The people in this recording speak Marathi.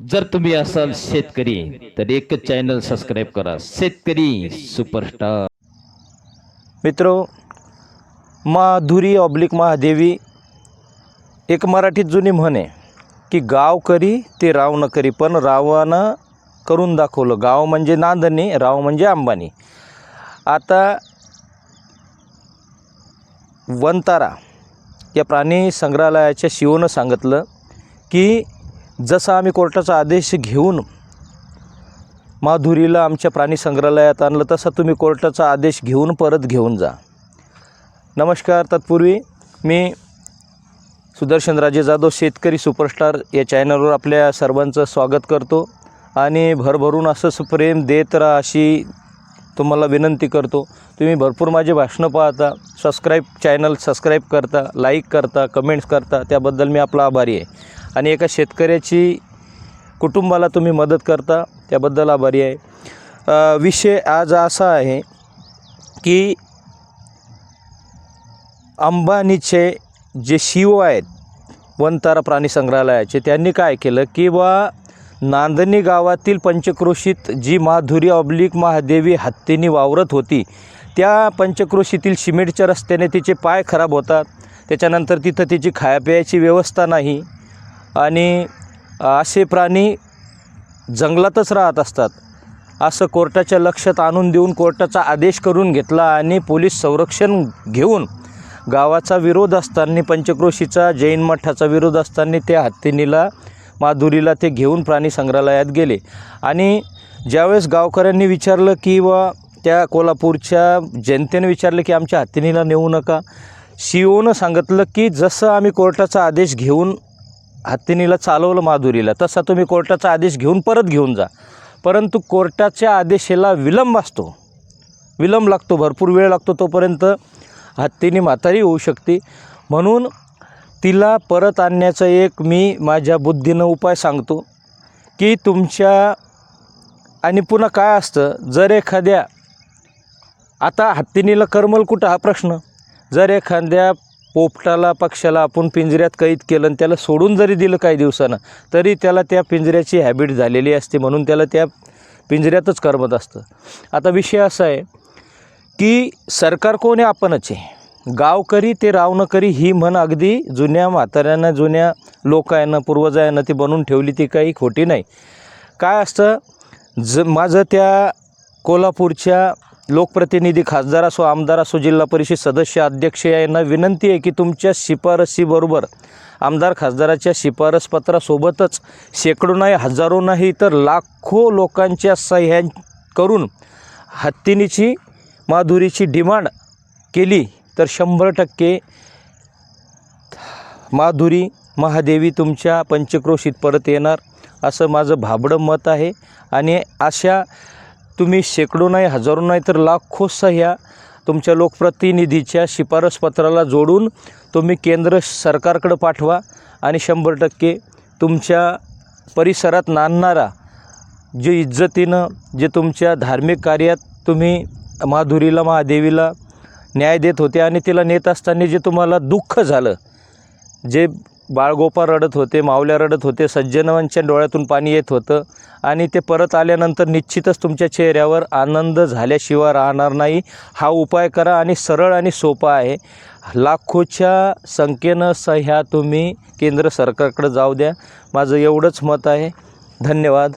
जर तुम्ही असाल शेतकरी तर एकच चॅनल सबस्क्राईब करा. शेतकरी सुपरस्टार मित्र माधुरी ऑब्लिक महादेवी एक मराठीत जुनी म्हण आहे की गाव करी ते राव न करी. पण रावानं करून दाखवलं. गाव म्हणजे नांदणी राव म्हणजे अंबानी. आता वनतारा या प्राणी संग्रहालयाच्या शिवनं सांगितलं की जसा आम्ही कोर्टाचा आदेश घेऊन माधुरीला आमच्या प्राणी संग्रहालयात आणलं तसं तुम्ही कोर्टाचा आदेश घेऊन परत घेऊन जा. नमस्कार तत्पूर्वी मी सुदर्शन राजे जाधव शेतकरी सुपरस्टार या चॅनलवर आपल्या सर्वांचं स्वागत करतो आणि भरभरून असंच प्रेम देत राहा अशी तुम्हाला विनंती करतो. तुम्ही भरपूर माझे भाषणं पाहता सबस्क्राईब चॅनल सबस्क्राईब करता लाईक करता कमेंट्स करता त्याबद्दल मी आपला आभारी आहे. आणि एका शेतकऱ्याची कुटुंबाला तुम्ही मदत करता त्याबद्दल आभारी आहे. विषय आज असा आहे की अंबानीचे जे शिव आहेत वनतारा प्राणी संग्रहालयाचे त्यांनी काय केलं की बा नांदणी गावातील पंचक्रोशीत जी माधुरी ऑब्लिक महादेवी हत्तीनी वावरत होती त्या पंचक्रोशीतील सिमेंटच्या रस्त्याने तिचे पाय खराब होतात त्याच्यानंतर तिथं तिची खायापियाची व्यवस्था नाही आणि असे प्राणी जंगलातच राहत असतात. असं कोर्टाच्या लक्षात आणून देऊन कोर्टाचा आदेश करून घेतला आणि पोलीस संरक्षण घेऊन गावाचा विरोध असताना पंचक्रोशीचा जैन मठाचा विरोध असताना त्या हत्तीनीला माधुरीला ते घेऊन प्राणी संग्रहालयात गेले. आणि ज्यावेळेस गावकऱ्यांनी विचारलं की व त्या कोल्हापूरच्या जनतेने विचारलं की आमच्या हत्तीनीला नेऊ नका. शिवनं सांगितलं की जसं आम्ही कोर्टाचा आदेश घेऊन हत्तीनीला चालवलं माधुरीला. तसा तुम्ही कोर्टाचा आदेश घेऊन परत घेऊन जा. परंतु कोर्टाच्या आदेशाला विलंब असतो. विलंब लागतो भरपूर वेळ लागतो तोपर्यंत हत्तीने म्हातारी होऊ शकते. म्हणून तिला परत आणण्याचा एक मी माझ्या बुद्धीनं उपाय सांगतो की तुमच्या आणि पुन्हा काय असतं जर एखाद्या आता हत्तीनीला करमल कुठं हा प्रश्न? जर एखाद्या पोपटाला पक्षाला आपण पिंजऱ्यात कैद केलं आणि त्याला सोडून जरी दिलं काही दिवसानं तरी त्याला त्या पिंजऱ्याची हॅबिट झालेली असते म्हणून त्याला त्या पिंजऱ्यातच करमत असतं. आता विषय असा आहे की सरकार कोण आहे आपणच आहे? गावकरी ते रावणकरी ही म्हण अगदी जुन्या म्हाताऱ्यानं जुन्या लोकांना पूर्वजांना ती बनवून ठेवली ती काही खोटी नाही. काय असतं? ज माझं त्या कोल्हापूरच्या लोकप्रतिनिधी खासदार असो आमदार असो जिल्हा परिषद सदस्य अध्यक्ष यांना विनंती आहे की तुमच्या शिफारसीबरोबर आमदार खासदाराच्या शिफारसपत्रासोबतच शेकडो नाही हजारो नाही तर लाखो लोकांच्या सह्या करून हत्तीनीची माधुरीची डिमांड केली तर शंभर टक्के माधुरी महादेवी तुमच्या पंचक्रोशीत परत येणार असं माझं भाबडं मत आहे. आणि अशा तुम्ही शेकडो नाही हजारो नाही तर लाखो सह्या तुमच्या लोकप्रतिनिधीच्या शिफारसपत्राला जोडून तुम्ही केंद्र सरकारकडं पाठवा आणि शंभर टक्के तुमच्या परिसरात नांदणारा जे इज्जतीनं जे तुमच्या धार्मिक कार्यात तुम्ही माधुरीला महादेवीला न्याय देत होते आणि तिला नेत असताना जे तुम्हाला दुःख झालं जे बाळगोपाळ रडत होते मावल्या रडत होते सज्जनांच्या डोळ्यातून पाणी येत होतं आणि ते परत आल्यानंतर निश्चितच तुमच्या चेहऱ्यावर आनंद झाल्याशिवाय राहणार नाही. हा उपाय करा आणि सरळ आणि सोपा आहे. लाखोच्या संख्येनं सह्या तुम्ही केंद्र सरकारकडे जाऊ द्या. माझं एवढंच मत आहे. धन्यवाद.